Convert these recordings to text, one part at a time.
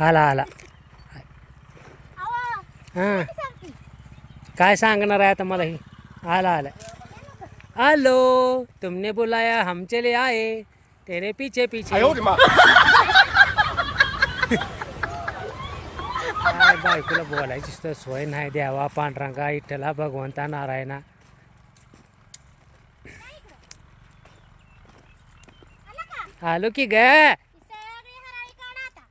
आला आला. हां? काय सांगणार आहे आता मला ही? आला आला. आलो तुमने बुलाया हम चले आए. तेरे पीछे पीछे. काय बायकोला बोलायची सुद्धा सोय नाही द्यावा पांढरांगा इठला भगवंता नारायणा. आला का? आलो की ग ही सगळी हराळी काढा आता.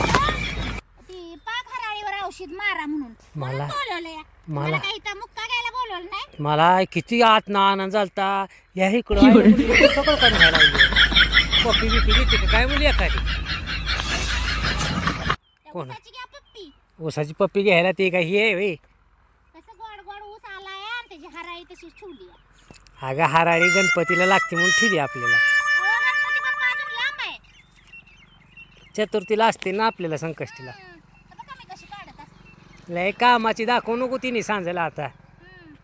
ती पाक हराळीवर औषध मारा म्हणून. मला- बोलवलंय. मला- मला काही इथं मुक्का घ्यायला बोलवलं नाही. मला किती आत ना आनंद झालता. या इकडं मुली सगळं काय लागलं पप्पी बिपी घेते का काय मुली एखादी? त्या कोण? ऊसाची घ्या पप्पी. ऊसाची पप्पी घ्यायला ते काय हे वे कसं गोड गोड ऊस आलाय आणि त्याची हराळी तशीच ठेवली आहे. अगं हाराळी गणपतीला लागते म्हणून ठेवली आपल्याला. चतुर्थीला असते ना आपल्याला संकष्टीला. लय कामाची दाखवू नको तिने सांजायला आता.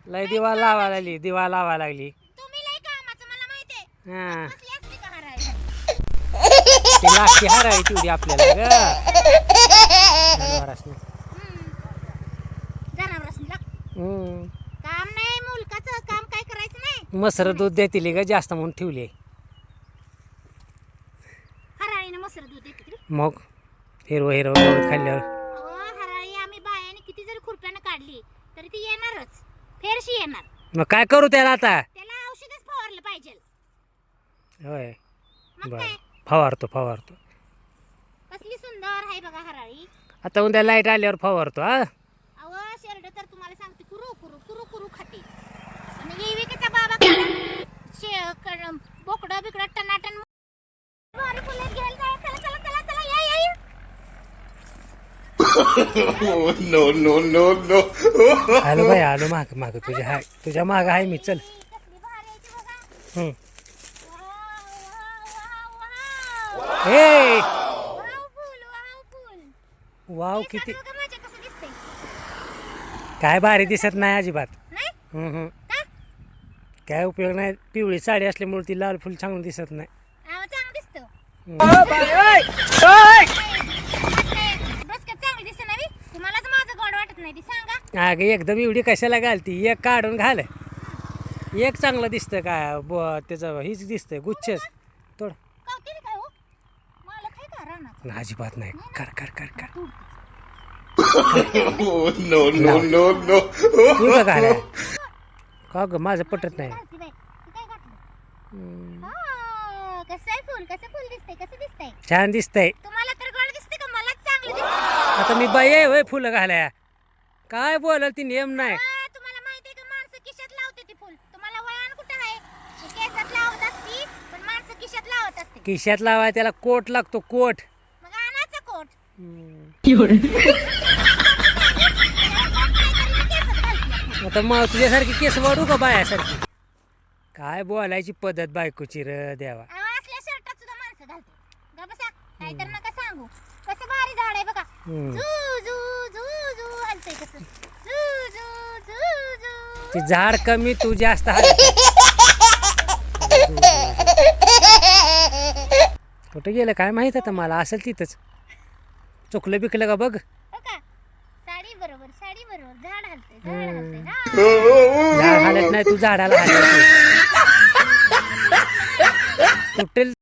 लय दिवा लावा लागली दिवा लावा लागली. हा. ती लागते हाराळी तेवढी आपल्याला ग. जनावरासनी. काम नाही मुलकाचं काम काय करायचं नाही? मसर दूध देतील ग जास्त म्हणून ठेवली हराळीनं मसर दूध देते तरी मग? हिरवं हिरवं गवत खाल्ल्यावर. अहो हराळी आम्ही बायाने किती जरी खुरप्यानं काढली तरी ती येणारच. फेरशी येणार. मग काय करू त्याला आता? त्याला औषधच फवारलं पाहिजे. होय. मग बर. काय? फवारतो फवारतो. कसली सुंदर आहे बघा हराळी. आता उद्या लाइट आल्यावर फवारतो हा अहो शेरड तर तुम्हाला सांगते कुरू कुरू कुरू कुरू खाते आणि येविकेचा बाबा काय? शे क- बोकडं बिकडं टनाटन भारी फुलं घ्यायला जाय. चला चला चला चला या या या. no, no, no, no. आलो बाई आलो माग माग तुझ्या हाय तुझ्या माग आहे मी चल हम्म. वाव, वाव, किती. काय भारी दिसत नाही अजिबात? हम्म, हम्म. काय उपयोग नाही पिवळी साडी असल्यामुळे ती लाल फुल चांगलं दिसत नाही अहो, चांगलं दिसतं. हम्म. काय? डोसक्यात चांगलं दिसतं ना बी? तुम्हालाच माझं गोड वाटत नाही ती सांगा अगं एकदम एवढी कशाला घालती? एक काढून घाल. एक चांगलं दिसतं काय ब त्याचं हीच दिसतंय गुच्छच. तोड. हो? मला काय का? रानात. ना, अजिबात नाही. कर कर कर कर no, no, no. तू का घालाय का ग माझं पटत नाही. घालती बाई. तू काय घातलं? हा, कसं आहे फुल? कसं फुल दिसतंय? कसं दिसतंय? छान दिसतंय. तुम्हाला तर गोड दिसते का? मलाच चांगलं दिसतंय. आता मी बाई आहे होय फुलं घालाया. काय बोलाल ती नेम नाही. आ, तुम्हाला माहिती आहे का माणसं किशात लावते ती फुल. तुम्हाला वळण कुठं आहे? ती केसात लावत असती पण माणसं किशात लावत असते. खिशात लावाय त्याला कोट लागतो कोट. मग आणायचं कोट. आता मग तुझ्यासारखी केस वाढू का बायासारखी? काय बोलायची पद्धत बायकोची र देवा. असल्या शर्टात सुद्धा माणसं घालते. गा बसा. काहीतरी नका सांगू. कसं भारी झाड आहे बघा. हम्म. झू झू झू झू हलतंय कसं झू झू झू झू ती झाड कमी तू जास्त कुठं गेलं? काय माहीत आता मला? असेल तिथंच. चुकलं बिकलं का बघ? हो का? साडी बरोबर साडी बरोबर. झाड हालत नाही तू झाडाला हालत तुटेल